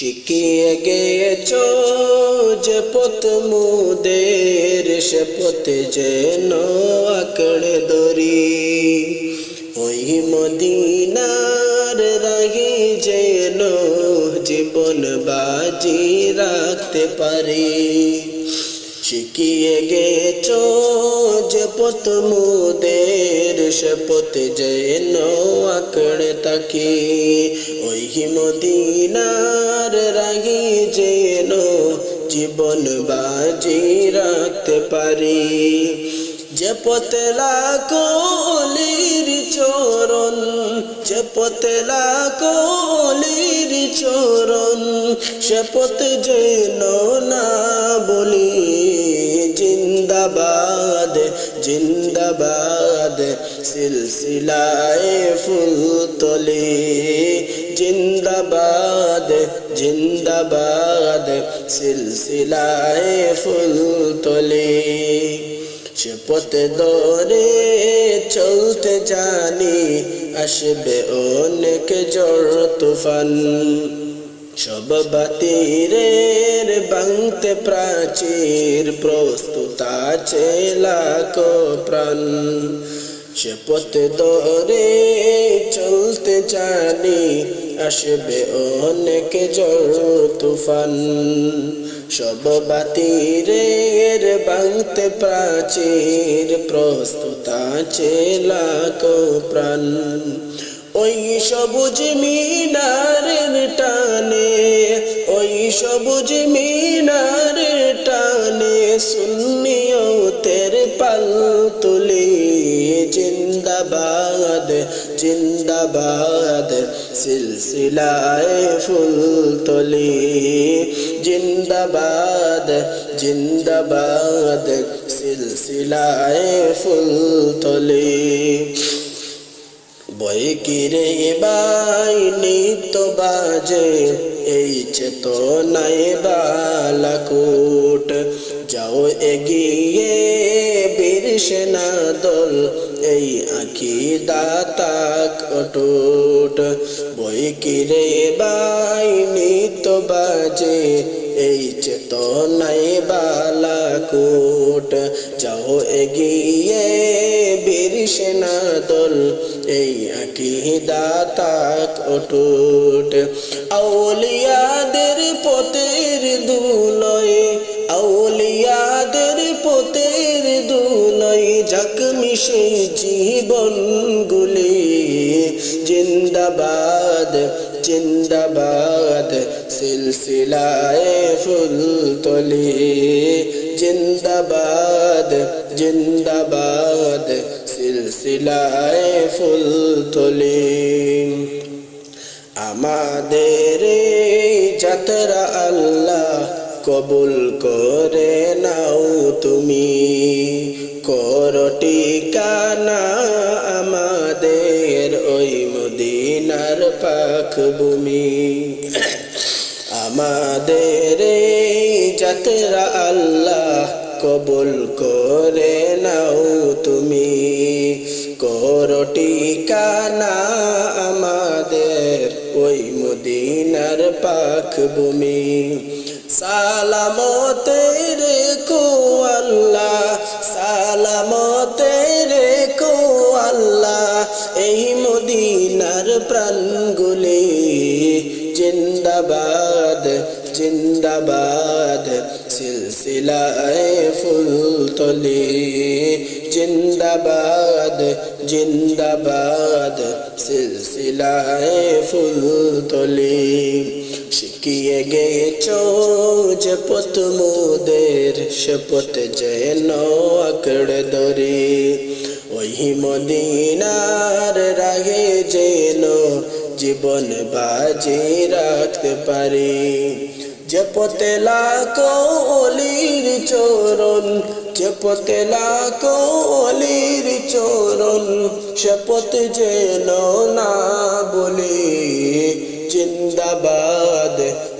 শিখিয়ে গেছ যে পথ মুদের, সে পথে যেন আঁকড়ে দরি ওই মদিনার রাহি যেন জীবন বাজি রাখতে পারি। শিখিয়ে গেছ যে পথ মুদের, সে পথে যেন আঁকড়ে তাকি ওই মদিনার জীবন বাজি রাখতে পারি। যে পথে লাকলির চরণ যে পথে লাকলির চরণ সে পথ যেন না বলি, জিন্দাবাদ জিন্দাবাদ, সিলসিলায় ফুল তলে। জিন্দাবাদ জিন্দাবাদ, সিলসিলায় ফুল তলে। সে পথে দরে চলতে জানি, আসবে অনেক জ্বর তুফান। সব বাতিরের বাংতে প্রাচীর, প্রস্তুত আছে লাখ প্রাণ। সে দরে চলতে জানি, আসবে অনেক জল তুফান। সব বাতিরের বাংতে প্রাচীর, প্রস্তুত আছে লাখ প্রাণ। ওই সবুজ মিনারের টানে, ওই সবুজ মিনারের টানে শুনিও তের পাল জিন্দাবাদ জিন্দাবাদ, সিলসিলায় ফুল তলি জিন্দাবাদ জিন্দাবাদ, সিলসিলায় ফুল তলি বই কিরে বাই নিত বাজে, এই চেতনায় বালাকুট। যাও এগিয়ে বীর সেনা দল এই আঁকি দাতাক অটুট। বই কিরে বাই নিত বাজে। এই চেতনায় বালাকুট যাও এগিয়ে বীর সেনা দল। এই আকি দাতাক অটুট। আউলিয়াদের পতের দুলয়, আউলিয়াদের দুলয় মিশে জীবন গুলি, জিন্দাবাদ জিন্দাবাদ, সিলসিলায় ফুল তলি। জিন্দাবাদ জিন্দাবাদ, সিলসিলায় ফুল তলি। আমাদের যাত্রা আল্লাহ কবুল করে নাও তুমি। করটি কানা আমাদের ওই মদিনার পাখ ভূমি আমাদের যাত্রা আল্লাহ কবুল করে নাও তুমি। করটি কানা আমাদের ওই মদিনার পাখ ভূমি সালামতে রেখো আল্লাহ, সালামতে রেখো আল্লাহ। এই মদিনার প্রাণগুলি জিন্দাবাদ জিন্দাবাদ, সিলসিলায় ফুল জিন্দাবাদ জিন্দাবাদ, সিলসিলায় ফুল তলি শিখিয়ে গেছ যে পথ মোদের সে পথ যেন ওই মদিনার রাগে যেন জীবন বাজি রাখতে পারি। যে পথে লাখো অলির চরণ যে পথে লাখো অলির চরণ সে যেন না বলি। জিন্দাবাদ।